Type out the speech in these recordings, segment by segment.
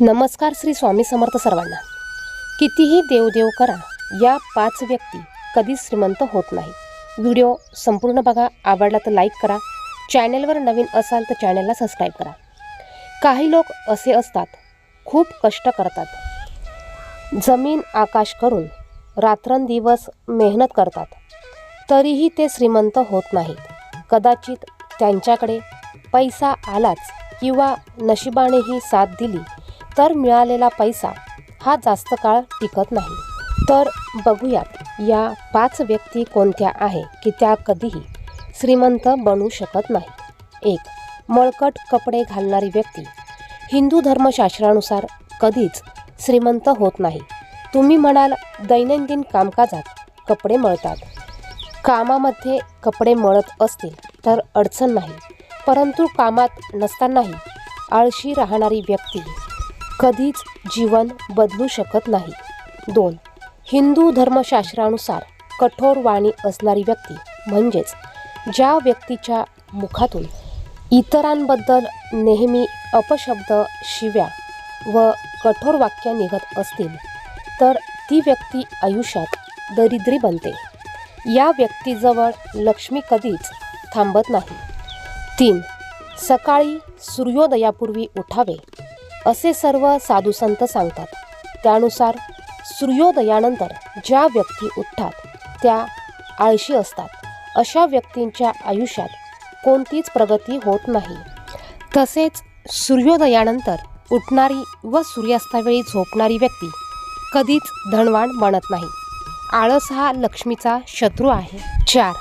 नमस्कार श्री स्वामी समर्थ सर्वांना. कितीही देवदेव करा या पाच व्यक्ती कधीच श्रीमंत होत नाही. व्हिडिओ संपूर्ण बघा आवडला तर लाईक करा. चॅनेलवर नवीन असाल तर चॅनेलला सबस्क्राईब करा. काही लोक असे असतात खूप कष्ट करतात. जमीन आकाश करून रात्रंदिवस मेहनत करतात. तरीही ते श्रीमंत होत नाहीत. कदाचित त्यांच्याकडे पैसा आलाच किंवा नशिबानेही साथ दिली तर मिळालेला पैसा हा जास्त काळ टिकत नाही. तर बघूयात या पाच व्यक्ती कोणत्या आहे की त्या कधीही श्रीमंत बनू शकत नाही. एक मळकट कपडे घालणारी व्यक्ती. हिंदू धर्मशास्त्रानुसार कधीच श्रीमंत होत नाही. तुम्ही म्हणाल दैनंदिन कामकाजात कपडे मळतात. कामामध्ये कपडे मळत असतील तर अडचण नाही परंतु कामात नसतानाही आळशी राहणारी व्यक्ती कधीच जीवन बदलू शकत नाही. दोन हिंदू धर्मशास्त्रानुसार कठोर वाणी असणारी व्यक्ती म्हणजेच ज्या व्यक्तीच्या मुखातून इतरांबद्दल नेहमी अपशब्द शिव्या व कठोर वाक्य निघत असतील तर ती व्यक्ती आयुष्यात दरिद्री बनते. या व्यक्तीजवळ लक्ष्मी कधीच थांबत नाही. तीन सकाळी सूर्योदयापूर्वी उठावे. असे सर्व साधू संत सांगतात. त्यानुसार सूर्योदयानंतर ज्या व्यक्ती उठतात त्या आळशी असतात. अशा व्यक्तींच्या आयुष्यात कोणतीच प्रगती होत नाही. तसेच सूर्योदयानंतर उठणारी व सूर्यास्तावेळी झोपणारी व्यक्ती कधीच धनवान बनत नाही. आळस हा लक्ष्मीचा शत्रू आहे. चार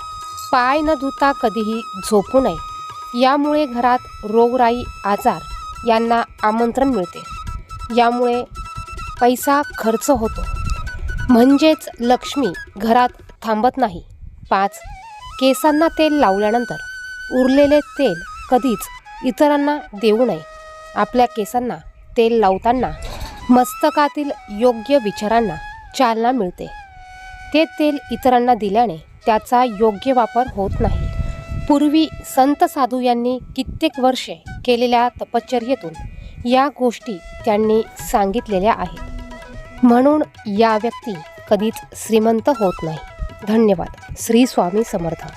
पाय न धुता कधीही झोपू नये. यामुळे घरात रोगराई आजार यांना आमंत्रण मिळते. यामुळे पैसा खर्च होतो. म्हणजेच लक्ष्मी घरात थांबत नाही. पाच केसांना तेल लावल्यानंतर उरलेले तेल कधीच इतरांना देऊ नये. आपल्या केसांना तेल लावताना मस्तकातील योग्य विचारांना चालना मिळते. ते तेल इतरांना दिल्याने त्याचा योग्य वापर होत नाही. पूर्वी संत साधू यांनी कित्येक वर्षे केलेल्या तपश्चर्येतून या गोष्टी त्यांनी सांगितलेल्या आहेत. म्हणून या व्यक्ती कधीच श्रीमंत होत नाही. धन्यवाद. श्री स्वामी समर्थ.